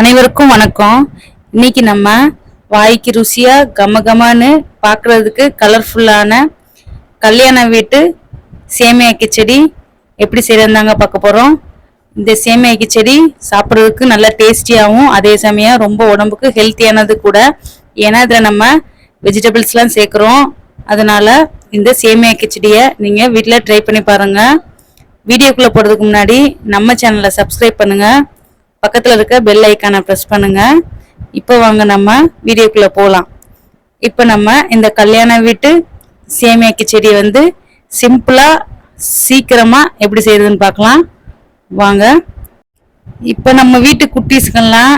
அனைவருக்கும் வணக்கம். இன்னைக்கு நம்ம வாய்க்கு ருசியா கம கமன்னு கலர்ஃபுல்லான கல்யாண வீட்டு சேமியா கிச்சடி எப்படி செய்யறதாங்க பார்க்க போறோம். இந்த சேமியா கிச்சடி சாப்பிட்றதுக்கு நல்லா டேஸ்டியாகவும் அதே சமயம் ரொம்ப உடம்புக்கு ஹெல்த்தியானது கூட. ஏன்னா இதில் நம்ம வெஜிடபிள்ஸ்லாம் சேர்க்குறோம். அதனால இந்த சேமியா கிச்சடியை நீங்கள் வீட்டில் ட்ரை பண்ணி பாருங்கள் வீடியோக்குள்ளே போகிறதுக்கு முன்னாடி நம்ம சேனலை சப்ஸ்கிரைப் பண்ணுங்கள் பக்கத்தில் இருக்க பெல் ஐக்கானை ப்ரெஸ் பண்ணுங்க. இப்போ வாங்க நம்ம வீடியோக்குள்ளே போகலாம் இப்போ நம்ம இந்த கல்யாண வீட்டு சேமியா கிச்சடி வந்து சிம்பிளாக சீக்கிரமாக எப்படி செய்யறதுன்னு பார்க்கலாம். வாங்க. இப்போ நம்ம வீட்டு குட்டீஸுக்கெல்லாம்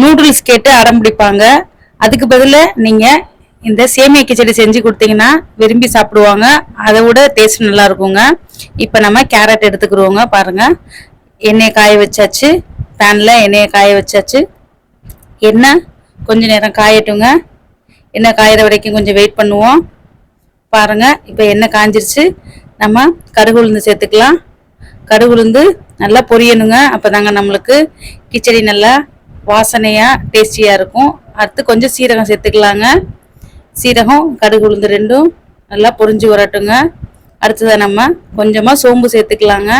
நூடுல்ஸ் கேட்டு அடம் பிடிப்பாங்க. அதுக்கு பதிலாக நீங்கள் இந்த சேமியா கிச்சடி செஞ்சு கொடுத்தீங்கன்னா விரும்பி சாப்பிடுவாங்க. அதை விட டேஸ்ட் நல்லா இருக்குங்க. இப்போ நம்ம கேரட் எடுத்துக்கிறோங்க பாருங்கள் எண்ணெயை காய வச்சாச்சு. பேனில் எண்ணெயை காய வச்சாச்சு. எண்ணெய் கொஞ்சம் நேரம் காயட்டுங்க. எண்ணெய் காயிற வரைக்கும் கொஞ்சம் வெயிட் பண்ணுவோம். பாருங்கள் இப்போ எண்ணெய் காஞ்சிருச்சு. நம்ம கருகு உளுந்து சேர்த்துக்கலாம். கருகு உளுந்து நல்லா பொரியணுங்க. அப்போ தாங்க நம்மளுக்கு கிச்சடி நல்லா வாசனையாக டேஸ்டியாக இருக்கும். அடுத்து கொஞ்சம் சீரகம் சேர்த்துக்கலாங்க. சீரகம் கடுகு உளுந்து ரெண்டும் நல்லா பொரிஞ்சு வரட்டுங்க. அடுத்ததாக நம்ம கொஞ்சமாக சோம்பு சேர்த்துக்கலாங்க.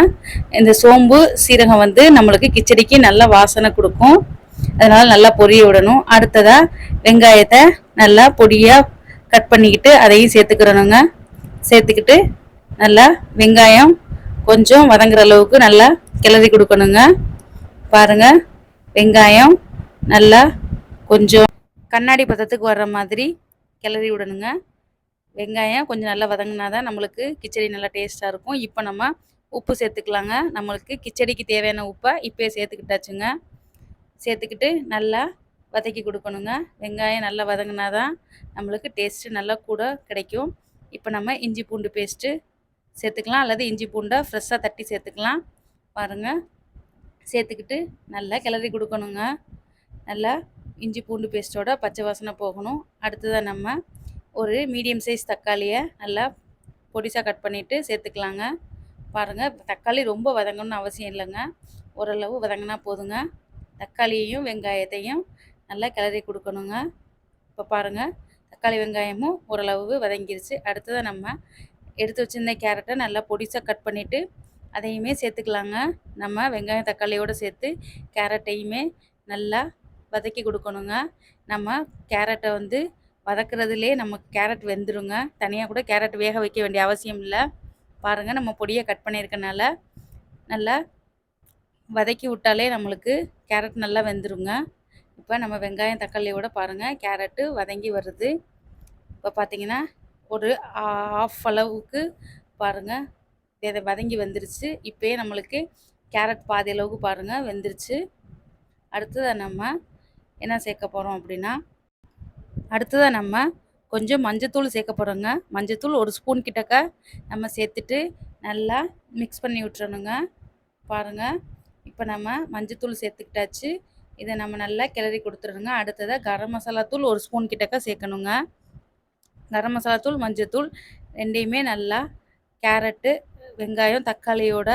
இந்த சோம்பு சீரகம் வந்து நம்மளுக்கு கிச்சடிக்கு நல்ல வாசனை கொடுக்கும். அதனால் நல்லா பொரிய விடணும். அடுத்ததாக வெங்காயத்தை நல்லா பொடியாக கட் பண்ணிக்கிட்டு அதையும் சேர்த்துக்கிறணுங்க. சேர்த்துக்கிட்டு நல்லா வெங்காயம் கொஞ்சம் வதங்குற அளவுக்கு நல்லா கிளறி கொடுக்கணுங்க. பாருங்க வெங்காயம் நல்லா கொஞ்சம் கண்ணாடி பதத்துக்கு வர்ற மாதிரி கிளறி விடணுங்க. வெங்காயம் கொஞ்சம் நல்லா வதங்கினா தான் நம்மளுக்கு கிச்சடி நல்லா டேஸ்ட்டாக இருக்கும். இப்போ நம்ம உப்பு சேர்த்துக்கலாங்க. நம்மளுக்கு கிச்சடிக்கு தேவையான உப்பை இப்போயே சேர்த்துக்கிட்டாச்சுங்க. சேர்த்துக்கிட்டு நல்லா வதக்கி கொடுக்கணுங்க. வெங்காயம் நல்லா வதங்கினா தான் நம்மளுக்கு டேஸ்ட்டு நல்லா கூட கிடைக்கும். இப்போ நம்ம இஞ்சி பூண்டு பேஸ்ட்டு சேர்த்துக்கலாம். அல்லது இஞ்சி பூண்டை ஃப்ரெஷ்ஷாக தட்டி சேர்த்துக்கலாம். பாருங்கள் சேர்த்துக்கிட்டு நல்லா கிளறி கொடுக்கணுங்க. நல்லா இஞ்சி பூண்டு பேஸ்ட்டோட பச்சை வாசனை போகணும். அடுத்ததாக நம்ம ஒரு மீடியம் சைஸ் தக்காளியை நல்லா பொடிசாக கட் பண்ணிவிட்டு சேர்த்துக்கலாங்க. பாருங்கள் தக்காளி ரொம்ப வதங்கணும்னு அவசியம் இல்லைங்க. ஓரளவு வதங்கினா போதுங்க. தக்காளியையும் வெங்காயத்தையும் நல்லா கிளறி கொடுக்கணுங்க. இப்போ பாருங்கள் தக்காளி வெங்காயமும் ஓரளவு வதங்கிருச்சு. அடுத்ததாக நம்ம எடுத்து வச்சிருந்த கேரட்டை நல்லா பொடிசாக கட் பண்ணிவிட்டு அதையுமே சேர்த்துக்கலாங்க. நம்ம வெங்காயம் தக்காளியோடு சேர்த்து கேரட்டையுமே நல்லா வதக்கி கொடுக்கணுங்க. நம்ம கேரட்டை வந்து வதக்குறதுலே நமக்கு கேரட் வெந்துருங்க. தனியாக கூட கேரட் வேக வைக்க வேண்டிய அவசியம் இல்லை. பாருங்கள் நம்ம பொடியை கட் பண்ணியிருக்கனால நல்லா வதக்கி விட்டாலே நம்மளுக்கு கேரட் நல்லா வெந்துருங்க. இப்போ நம்ம வெங்காயம் தக்காளியோட பாருங்கள் கேரட்டு வதங்கி வருது. இப்போ பார்த்தீங்கன்னா ஒரு ஆஃப் அளவுக்கு பாருங்கள் இதை வதங்கி வந்துருச்சு. இப்போயே நம்மளுக்கு கேரட் பாதி அளவுக்கு பாருங்கள் வெந்துருச்சு. அடுத்ததை நம்ம என்ன சேர்க்க போகிறோம் அப்படின்னா அடுத்ததாக நம்ம கொஞ்சம் மஞ்சத்தூள் சேர்க்க போகிறோங்க மஞ்சத்தூள் ஒரு ஸ்பூன் கிட்டக்க நம்ம சேர்த்துட்டு நல்லா மிக்ஸ் பண்ணி விட்டுறணுங்க. பாருங்கள் இப்போ நம்ம மஞ்சத்தூள் சேர்த்துக்கிட்டாச்சு. இதை நம்ம நல்லா கிளறி கொடுத்துருங்க அடுத்ததாக கரம் மசாலா தூள் ஒரு ஸ்பூன் கிட்டக்க சேர்க்கணுங்க. கரம் மசாலா தூள் மஞ்சத்தூள் ரெண்டையுமே நல்லா கேரட்டு வெங்காயம் தக்காளியோட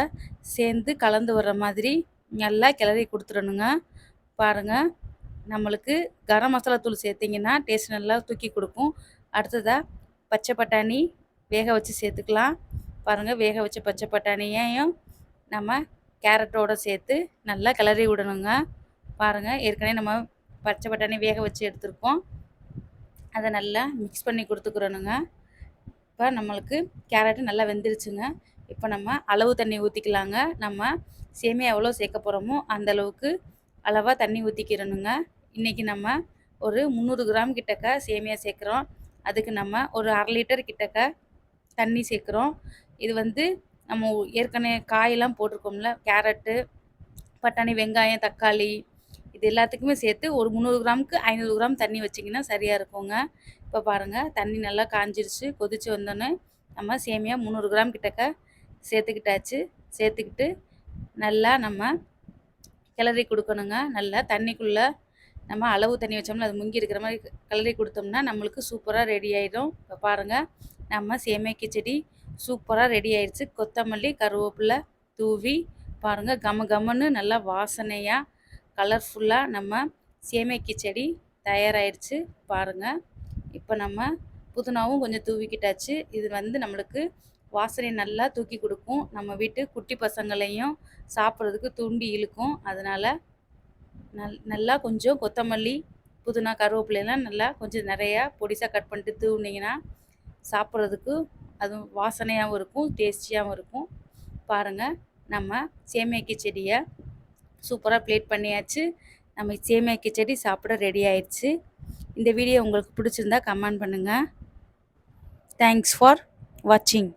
சேர்ந்து கலந்து வர்ற மாதிரி நல்லா கிளறி கொடுத்துடணுங்க. பாருங்கள் நம்மளுக்கு கரம் மசாலா தூள் சேர்த்திங்கன்னா டேஸ்ட் நல்லா தூக்கி கொடுக்கும். அடுத்ததாக பச்சை பட்டாணி வேக வச்சு சேர்த்துக்கலாம். பாருங்கள் வேக வச்ச பச்சை பட்டாணியையும் நம்ம கேரட்டோடு சேர்த்து நல்லா கிளறி விடணுங்க. பாருங்கள் ஏற்கனவே நம்ம பச்சை பட்டாணி வேக வச்சு எடுத்துருக்கோம். அதை நல்லா மிக்ஸ் பண்ணி கொடுத்துக்கிறோனுங்க இப்போ நம்மளுக்கு கேரட்டு நல்லா வெந்துருச்சுங்க. இப்போ நம்ம அளவு தண்ணி ஊற்றிக்கலாங்க நம்ம சேமியா எவ்வளோ சேர்க்க போகிறோமோ அந்தளவுக்கு அளவாக தண்ணி ஊற்றிக்கிறணுங்க இன்றைக்கி நம்ம ஒரு முந்நூறு கிராம் கிட்டக்க சேமியா சேர்க்குறோம். அதுக்கு நம்ம ஒரு அரை லிட்டர் கிட்டக்க தண்ணி சேர்க்குறோம். இது வந்து நம்ம ஏற்கனவே காயெல்லாம் போட்டிருக்கோம்ல கேரட்டு பட்டாணி வெங்காயம் தக்காளி இது எல்லாத்துக்குமே சேர்த்து ஒரு முந்நூறு கிராமுக்கு ஐநூறு கிராம் தண்ணி வச்சிங்கன்னா சரியாக இருக்குங்க. இப்போ பாருங்கள் தண்ணி நல்லா காஞ்சிருச்சு கொதித்து வந்தோன்னே நம்ம சேமியா முந்நூறு கிராம் கிட்டக்க சேர்த்துக்கிட்டாச்சு. சேர்த்துக்கிட்டு நல்லா நம்ம கிளறி கொடுக்கணுங்க. நல்லா தண்ணிக்குள்ளே நம்ம அளவு தண்ணி வச்சோம்னா அது முங்கி இருக்கிற மாதிரி கலரி கொடுத்தோம்னா நம்மளுக்கு சூப்பராக ரெடி ஆகிடும் இப்போ பாருங்கள் நம்ம சேமியா செடி சூப்பராக ரெடி ஆயிடுச்சு. கொத்தமல்லி கருவேப்பிலை தூவி பாருங்கள் கம கமன்னு நல்லா வாசனையாக கலர்ஃபுல்லாக நம்ம சேமியா செடி தயாராகிடுச்சு பாருங்கள் இப்போ நம்ம புதினாவும் கொஞ்சம் தூவிக்கிட்டாச்சு. இது வந்து நம்மளுக்கு வாசனை நல்லா தூக்கி கொடுக்கும். நம்ம வீட்டு குட்டி பசங்களையும் சாப்பிட்றதுக்கு தூண்டி இழுக்கும். அதனால் நல் நல்லா கொஞ்சம் கொத்தமல்லி புதினா கருவேப்பிலையெல்லாம் நல்லா கொஞ்சம் நிறையா பொடிசாக கட் பண்ணிட்டு தூவுனீங்கன்னா சாப்பிட்றதுக்கு அதுவும் வாசனையாகவும் இருக்கும் டேஸ்டியாகவும் இருக்கும். பாருங்கள் நம்ம சேமியாக்கி செடியை சூப்பராக ப்ளேட் பண்ணியாச்சு. நம்ம சேமியாக்கி செடி சாப்பிட ரெடி ஆயிடுச்சு. இந்த வீடியோ உங்களுக்கு பிடிச்சிருந்தா கமெண்ட் பண்ணுங்கள் தேங்க்ஸ் ஃபார் வாட்சிங்